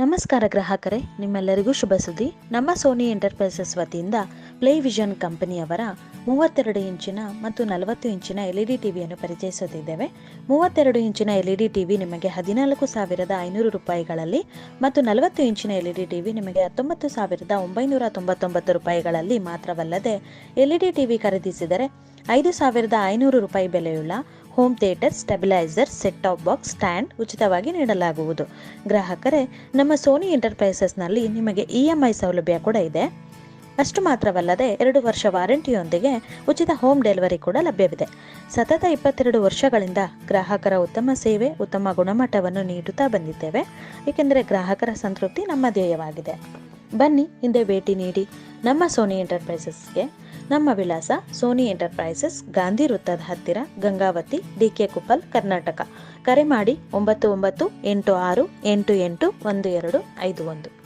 ನಮಸ್ಕಾರ ಗ್ರಾಹಕರೇ, ನಿಮ್ಮೆಲ್ಲರಿಗೂ ಶುಭ ಸುದ್ದಿ. ನಮ್ಮ ಸೋನಿ ಎಂಟರ್ಪ್ರೈಸಸ್ ವತಿಯಿಂದ ಪ್ಲೇ ವಿಷನ್ ಕಂಪನಿಯವರ ಮೂವತ್ತೆರಡು ಇಂಚಿನ ಮತ್ತು ನಲವತ್ತು ಇಂಚಿನ ಎಲ್ ಇ ಡಿ ಟಿವಿಯನ್ನು ಪರಿಚಯಿಸುತ್ತಿದ್ದೇವೆ. ಮೂವತ್ತೆರಡು ಇಂಚಿನ ಎಲ್ ಇ ಡಿ ಟಿವಿ ನಿಮಗೆ ಹದಿನಾಲ್ಕು ಸಾವಿರದ ಐನೂರು ರೂಪಾಯಿಗಳಲ್ಲಿ ಮತ್ತು ನಲವತ್ತು ಇಂಚಿನ ಎಲ್ ಇ ಡಿ ಟಿವಿ ನಿಮಗೆ ಹತ್ತೊಂಬತ್ತು ಸಾವಿರದ ಒಂಬೈನೂರ ತೊಂಬತ್ತೊಂಬತ್ತು ರೂಪಾಯಿಗಳಲ್ಲಿ ಮಾತ್ರವಲ್ಲದೆ ಎಲ್ ಇ ಡಿ ಟಿವಿ ಖರೀದಿಸಿದರೆ ಐದು ಸಾವಿರದ ಐನೂರು ರೂಪಾಯಿ ಬೆಲೆಯುಳ್ಳ home theatre stabiliser set top box stand ಉಚಿತವಾಗಿ ನೀಡಲಾಗುವುದು. ಗ್ರಾಹಕರೇ, ನಮ್ಮ ಸೋನಿ ಎಂಟರ್ಪ್ರೈಸಸ್ನಲ್ಲಿ ನಿಮಗೆ ಇ ಎಂ ಐ ಸೌಲಭ್ಯ ಕೂಡ ಇದೆ. ಅಷ್ಟು ಮಾತ್ರವಲ್ಲದೆ ಎರಡು ವರ್ಷ ವಾರಂಟಿಯೊಂದಿಗೆ ಉಚಿತ ಹೋಮ್ ಡೆಲಿವರಿ ಕೂಡ ಲಭ್ಯವಿದೆ. ಸತತ ಇಪ್ಪತ್ತೆರಡು ವರ್ಷಗಳಿಂದ ಗ್ರಾಹಕರ ಉತ್ತಮ ಸೇವೆ, ಉತ್ತಮ ಗುಣಮಟ್ಟವನ್ನು ನೀಡುತ್ತಾ ಬಂದಿದ್ದೇವೆ. ಏಕೆಂದರೆ ಗ್ರಾಹಕರ ಸಂತೃಪ್ತಿ ನಮ್ಮ ಧ್ಯೇಯವಾಗಿದೆ. ಬನ್ನಿ, ಹಿಂದೆ ಭೇಟಿ ನೀಡಿ ನಮ್ಮ ಸೋನಿ ಎಂಟರ್ಪ್ರೈಸಸ್ಗೆ ನಮ್ಮ ವಿಳಾಸ ಸೋನಿ ಎಂಟರ್ಪ್ರೈಸಸ್, ಗಾಂಧಿ ವೃತ್ತದ ಹತ್ತಿರ, ಗಂಗಾವತಿ ಡಿ ಕೆ ಕುಪ್ಪಲ್ ಕರ್ನಾಟಕ. ಕರೆ ಮಾಡಿ ಒಂಬತ್ತು ಒಂಬತ್ತು ಎಂಟು ಆರು ಎಂಟು ಎಂಟು ಒಂದು ಎರಡು ಐದು ಒಂದು.